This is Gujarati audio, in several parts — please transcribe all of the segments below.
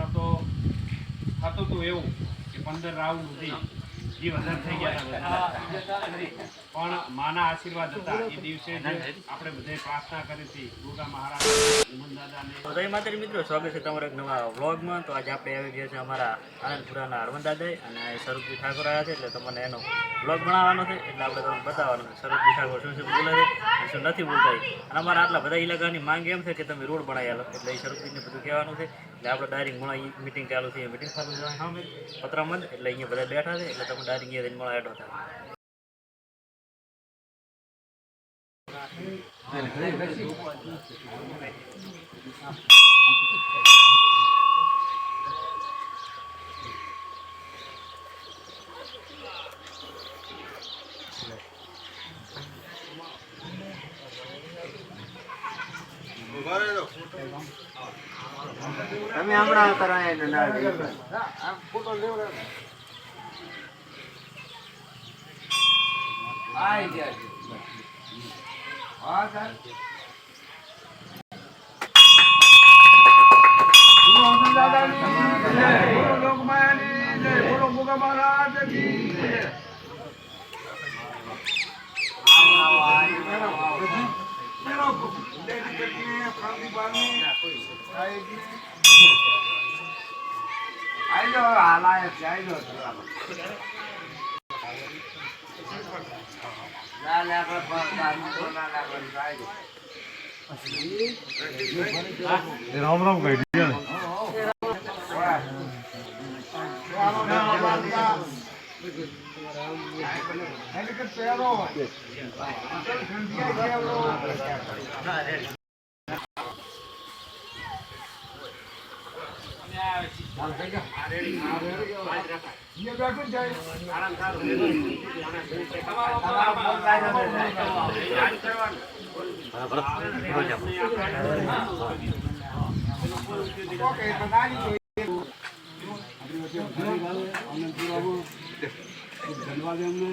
પહેલાં તો થતું હતું એવું કે પંદર રાઉન્ડ સુધી જીવ હજાર થઈ ગયા પણ માના આશીર્વાદ હતા. એ દિવસે આપણે બધે પ્રાર્થના કરી હતી. દુર્ગા મહારાજ મિત્રો સ્વાગત છે તમારા નવા વ્લોગમાં. તો આજે આપણે આવી ગયા છે અમારા આનંદપુરાના હરવંત દાદા અને સ્વરૂપજી ઠાકોર આવ્યા છે, એટલે તમને એનો વ્લોગ બનાવવાનો છે. એટલે આપણે તમને બતાવવાનું છે સ્વરૂપજી ઠાકોર શું શું બોલે છે શું નથી બોલતા. અને અમારા આટલા બધા ઇલાકાની માંગ એમ છે કે તમે રોડ બનાવી આલો. એટલે એ સ્વરૂપજીને બધું કહેવાનું છે. આપણે ડાયરેક્ટ મળા મિટિંગ ચાલુ છે મિટિંગ ચાલુ છે સામે. પતરામંદ એટલે અહીંયા બધા બેઠા છે, એટલે તમે ડાયરેક્ટ અહીંયા જઈને મળા હેઠો થાય તમે હમણાં કરાય ને ના. આઈલો હાલાય છે. આઈલો ના ના પર ના ના ના રામ રામ કહી દીધા ધન્યવાદ એમને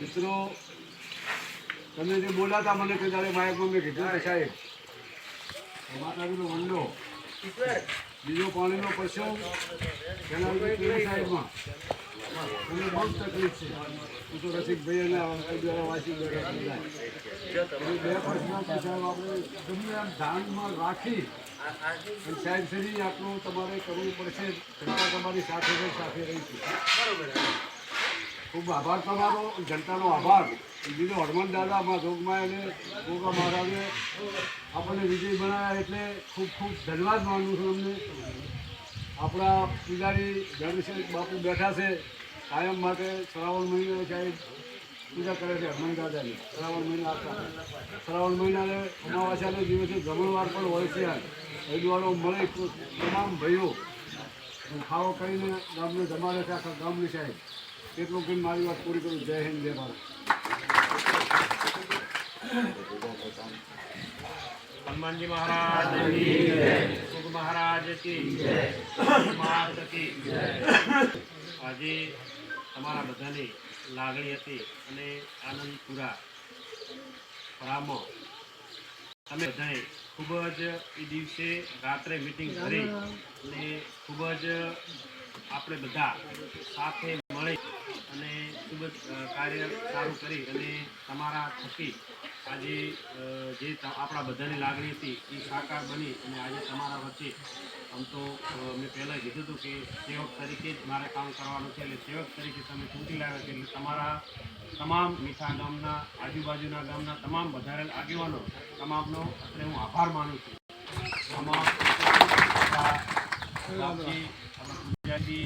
મિત્રો તમે જે બોલાતા મને કે તારે માયકમાં મેં કીધું સાહેબ માતાજીનો વંડો. બીજો પાણીનો પશુ લીધે સાઈડમાં. મને બહુ તકલીફ છે. હું તો રસિકભાઈ અને દ્વારા વાંચી બે સાહેબ આપણે ગમે ધ્યાનમાં રાખી અને સાહેબ શ્રી આટલું તમારે કરવું પડશે તમારી સાથે સાથે રહીશું ખૂબ આભાર તમારો, જનતાનો આભાર. બીજો હનુમાન અમારા જોગમાય અને ગોગા મહારાજે આપણને વિજય બનાવ્યા એટલે ખૂબ ખૂબ ધન્યવાદ માનું છું અમને આપણા પૂજારી ધર્મશીલ બાપુ બેઠા છે, કાયમ માટે શ્રાવણ મહિનો સાહેબ. પૂજા કરે છે હનુમાન દાદાની. શ્રાવણ મહિના આખા શ્રાવણ મહિનાને અમાવાસ્યાને દિવસે જમણવાર પણ હોય છે હરિદ્વારો મળે તમામ ભાઈઓ ખાવો કરીને ગામને જમાડે છે, આખા ગામની સાહેબ. એટલું કહીને મારી વાત પૂરી કરું. જય હિન્દ, જય ભારત. હનુમાનજી મહારાજ સુખ મહારાજ કી આજે તમારા બધાની લાગણી હતી અને આનંદપુરા રામો અમે બધાએ ખૂબ જ એ દિવસે રાત્રે મિટિંગ કરી અને ખૂબ જ આપણે બધા સાથે મળી જ કાર્ય સારું કરી અને તમારા થકી આજે જે આપણા બધાની લાગણી હતી એ સાકાર બની અને આજે તમારા વચ્ચે આમ તો મેં પહેલાં કીધું હતું કે સેવક તરીકે જ મારે કામ કરવાનું છે એટલે સેવક તરીકે તમે ચૂંટી લાવ્યા છે એટલે તમારા તમામ મીઠા ગામના આજુબાજુના ગામના તમામ વધારેલ આગેવાનો તમામનો અત્યારે હું આભાર માનું છું. આમાં ગુજરાતી બાપજી, આપણા પૂજાજી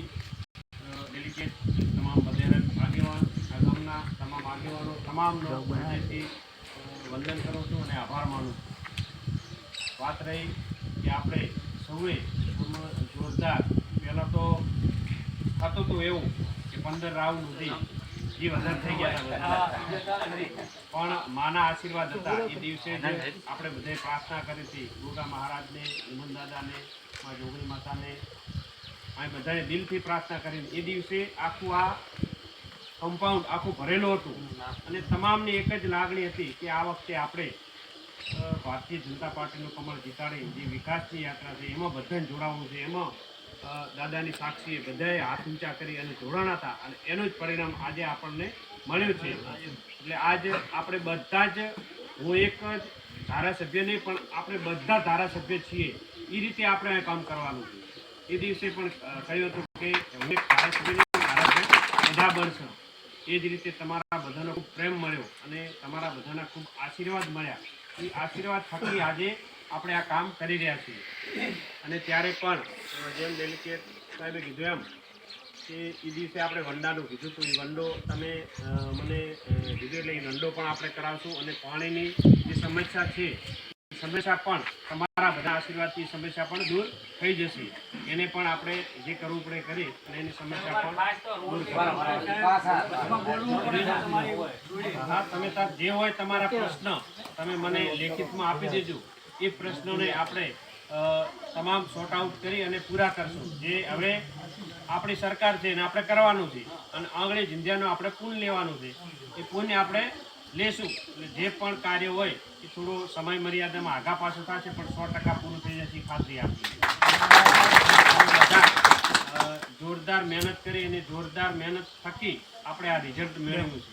ડેલિકેટ તમામ બધેરલ આગેવાન આ ગામના તમામ આગેવાનો તમામનો હૃદયથી વંદન કરું છું અને આભાર માનું છું. વાત રહી કે આપણે સૌએ જોરદાર, પહેલાં તો થતું હતું એવું કે પંદર રાઉન્ડ સુધી જીવ હજાર થઈ ગયા પણ માના આશીર્વાદ હતા. એ દિવસે જ આપણે બધે પ્રાર્થના કરી હતી, દુર્ગા મહારાજને, હનુમાન દાદાને, મા જોગણી માતાને, અમે બધાએ દિલથી પ્રાર્થના કરી. એ દિવસે આખું આ કમ્પાઉન્ડ આખું ભરેલું હતું. અને તમામની એક જ લાગણી હતી કે આ વખતે આપણે ભારતીય જનતા પાર્ટીનું કમળ જીતાડી જે વિકાસની યાત્રા છે, એમાં બધાને જોડાવવું છે, એમાં દાદાની સાક્ષીએ બધાએ હાથ ઊંચા કરી અને જોડાણા હતા. અને એનું જ પરિણામ આજે આપણને મળ્યું છે. એટલે આજ આપણે બધા જ, હું એક જ ધારાસભ્ય નહીં, પણ આપણે બધા ધારાસભ્ય છીએ. એ રીતે આપણે કામ કરવાનું છે. એ દિવસે પણ કહ્યું હતું કે હું એક ધારાસભ્ય બધા બનશો. એ જ રીતે તમારા બધાનો ખૂબ પ્રેમ મળ્યો અને તમારા બધાના ખૂબ આશીર્વાદ મળ્યા. એ આશીર્વાદ થકી આજે આપણે આ કામ કરી રહ્યા છીએ. અને ત્યારે પણ જેમ ડેલિકેટ સાહેબે કીધું એમ કે એ દિવસે આપણે વંડાનું કીધું હતું. એ વંડો તમે મને કીધું એટલે એ વંડો પણ આપણે કરાવશું અને પાણીની જે સમસ્યા છે સમસ્યા પણ તમારા બધા આશીર્વાદથી સમસ્યા પણ દૂર થઈ જશે. એને પણ આપણે જે કરવું પડે કરી અને એની સમસ્યા પણ દૂર હા તમે જે હોય તમારા પ્રશ્ન તમે મને લેખિતમાં આપી દેજો. એ પ્રશ્નોને આપણે તમામ સોર્ટ આઉટ કરી અને પૂરા કરશું. જે હવે આપણી સરકાર છે એને આપણે કરવાનું છે. અને આંગળી જિંદિયાનું આપણે પૂન લેવાનું છે. એ પૂન આપણે લેશું. એટલે જે પણ કાર્ય હોય એ થોડો સમય મર્યાદામાં આગા પાછું થશે, પણ સો ટકા પૂરું થઈ જશે ખાતરી આપી જોરદાર મહેનત કરી અને જોરદાર મહેનત થકી આપણે આ રિઝલ્ટ મેળવ્યું છે.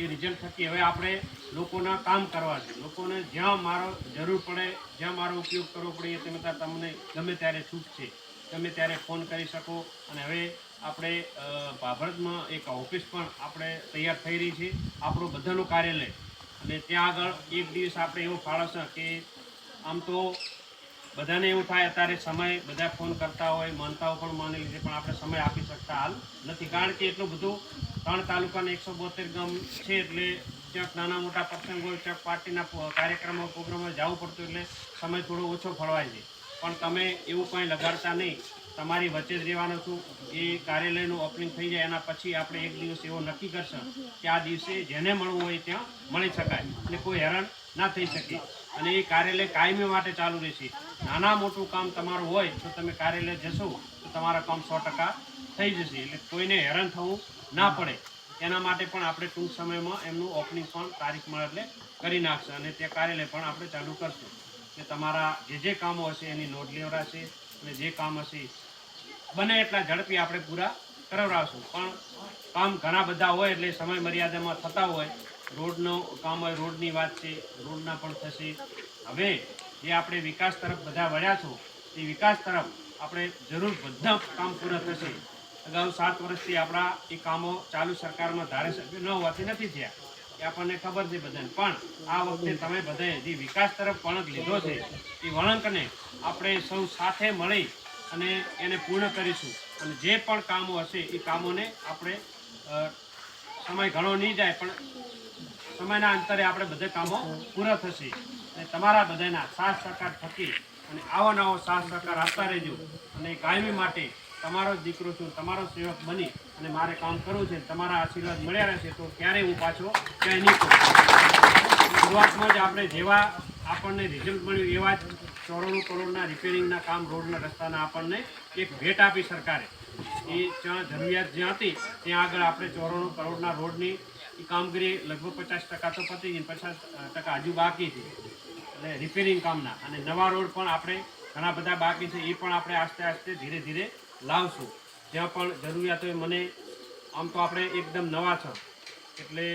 એ રિઝલ્ટ થકી હવે આપણે લોકોના કામ કરવા છે. લોકોને જ્યાં મારો જરૂર પડે, જ્યાં મારો ઉપયોગ કરવો પડે એ તમે તમને ગમે ત્યારે છૂટ છે ગમે ત્યારે ફોન કરી શકો અને હવે આપણે ભાભરતમાં એક ઓફિસ પણ આપણે તૈયાર થઈ રહી છે. આપણું બધાનું કાર્યાલય. અને ત્યાં આગળ એક દિવસ આપણે એવો ફાળવશે કે આમ તો બધાને એવું થાય, અત્યારે સમય બધા ફોન કરતા હોય માનતાઓ પણ માની લીધે પણ આપણે સમય આપી શકતા હાલ નથી. કારણ કે એટલું બધું ત્રણ તાલુકાના એકસો બોતેર ગામ છે એટલે ક્યાંક નાના મોટા પ્રસંગ હોય, ક્યાંક પાર્ટીના કાર્યક્રમો, પ્રોગ્રામો જવું પડતું એટલે સમય થોડો ઓછો ફળવાય છે. પણ તમે એવું કંઈ લગાડતા નહીં. તમારી વચ્ચે જ રહેવાનું છું એ કાર્યાલયનું ઓપનિંગ થઈ જાય, એના પછી આપણે એક દિવસ એવો નક્કી કરશું કે આ દિવસે જેને મળવું હોય ત્યાં મળી શકાય અને કોઈ હેરાન ના થઈ શકે. અને એ કાર્યાલય કાયમી માટે ચાલુ રહેશે. નાના મોટું કામ તમારું હોય તો તમે કાર્યાલય જશો, તો તમારા કામ સો ટકા થઈ જશે. એટલે કોઈને હેરાન થવું ના પડે. એના માટે પણ આપણે ટૂંક સમયમાં એમનું ઓપનિંગ પણ તારીખ મળે એટલે કરી નાખશે. અને તે કાર્યાલય પણ આપણે ચાલુ કરશું. કે તમારા જે જે કામો હશે એની નોંધ લેવડાશે અને જે કામ હશે બને એટલા ઝડપી આપણે પૂરા કરાવડાવશું. પણ કામ ઘણા બધા હોય એટલે સમય મર્યાદામાં થતા હોય. રોડનું કામ હોય, રોડની વાત છે, રોડના પણ થશે. હવે જે આપણે વિકાસ તરફ બધા વળ્યા છો એ વિકાસ તરફ આપણે જરૂર બધા કામ પૂરા થશે. અગાઉ સાત વર્ષથી આપણા એ કામો ચાલુ સરકારમાં ધારાસભ્ય ન હોવાથી નથી થયા. એ આપણને ખબર છે બધાને. પણ આ વખતે તમે બધાએ જે વિકાસ તરફ વળંક લીધો છે, એ વળંકને આપણે સૌ સાથે મળી અને એને પૂર્ણ કરીશું. અને જે પણ કામો હશે એ કામોને આપણે સમય ઘણો નહીં જાય, પણ સમયના અંતરે આપણે બધા કામો પૂરા થશે. અને તમારા બધાના સાથ સહકાર થકી અને આવો નવો સાથ સહકાર આપતા રહેજો. અને કાયમી માટે તમારો જ દીકરો છું, તમારો સેવક બની અને મારે કામ કરવું છે, તમારા આશીર્વાદ મળ્યા રહેશે, તો ક્યારેય હું પાછો ક્યાંય નહીં કહું શરૂઆતમાં જ આપણે જેવા આપણને રિઝલ્ટ મળ્યું એવા જ ચોરાણું કરોડના રિપેરિંગના કામ રોડના રસ્તાના આપણને એક ભેટ આપી સરકારે. એ જ્યાં જરૂરિયાત જ્યાં હતી, ત્યાં આગળ આપણે ચોરાણું કરોડના રોડની કામગીરી લગભગ પચાસ ટકા તો પતી ગઈ, પચાસ ટકા હજુ બાકી છે. એટલે રિપેરિંગ કામના. અને નવા રોડ પણ આપણે ઘણા બધા બાકી છે, એ પણ આપણે આસ્તે આસ્તે ધીરે ધીરે લાવશું. જ્યાં પણ જરૂરિયાત હોય મને, આમ તો આપણે એકદમ નવા છો. એટલે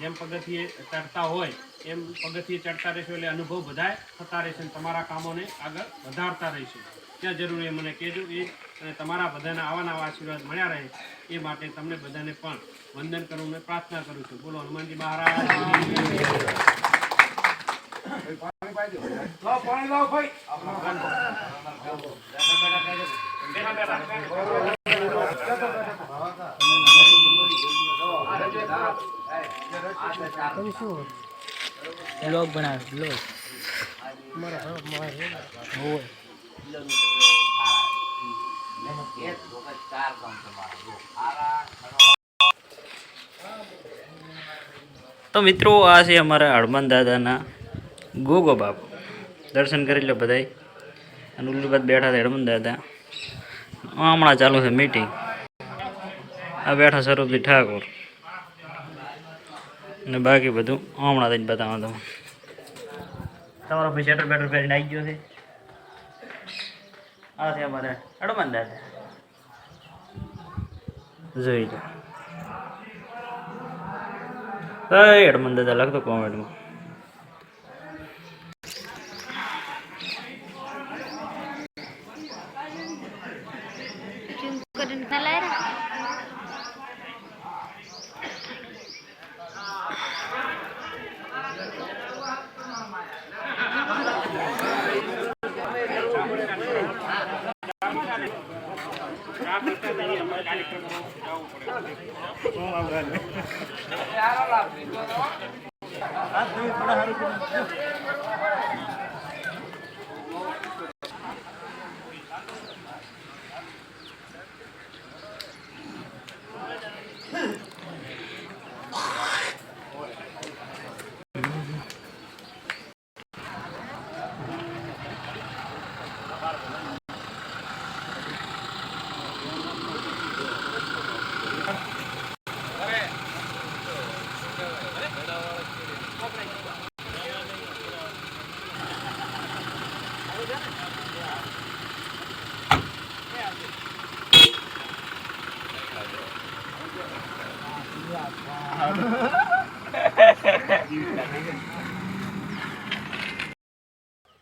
જેમ પગથિયે ચડતા હોય એમ પગથિયે ચડતા રહેશો એટલે અનુભવ બધાય થતા રહેશે અને તમારા કામોને આગળ વધારતા રહીશું. ત્યાં જરૂર એ મને કહેજો એ અને તમારા બધાના આવા નવા આશીર્વાદ મળ્યા રહે એ માટે તમને બધાને પણ વંદન કરું મેં પ્રાર્થના કરું છું. બોલો હનુમાનજી મહારાજ. લાવ ભાઈ બ્લોગ બનાવે બ્લોગ તો મિત્રો, આ છે અમારા હળમન દાદાના ગોગો બાપુ. દર્શન કરી લો બધાય. અને ઉલ્લી બાદ બેઠા હતા હળમન દાદા. હમણાં ચાલુ છે મીટિંગ આ બેઠા સ્વરૂપજી ઠાકોર. અને બાકી બધું હમણાં થઈને બતાવો તમે તમારો ભાઈ શેટર બેટર પહેરીને આવી ગયો છે. આ છે અમારે હનુમાન દાદા જોઈ લો. દાદા લખતો કોમેન્ટમાં કરીને ખલાય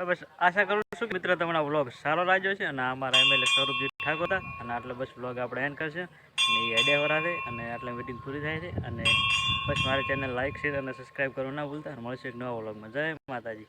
બસ આશા કરું છું કે મિત્ર તમને વ્લોગ સારો લાગ્યો છે અને અમારા એમએલએ સ્વરૂપજી ઠાકોર હતા અને આટલે બસ વ્લોગ આપણે એન્ડ કરશે. અને એ આઈડિયા વરાશે અને આટલે મિટિંગ પૂરી થાય છે. અને બસ મારી ચેનલ લાઇક શેર અને સબસ્ક્રાઈબ કરવું ના ભૂલતા. અને મળશે એક નવા વ્લોગમાં. જય માતાજી.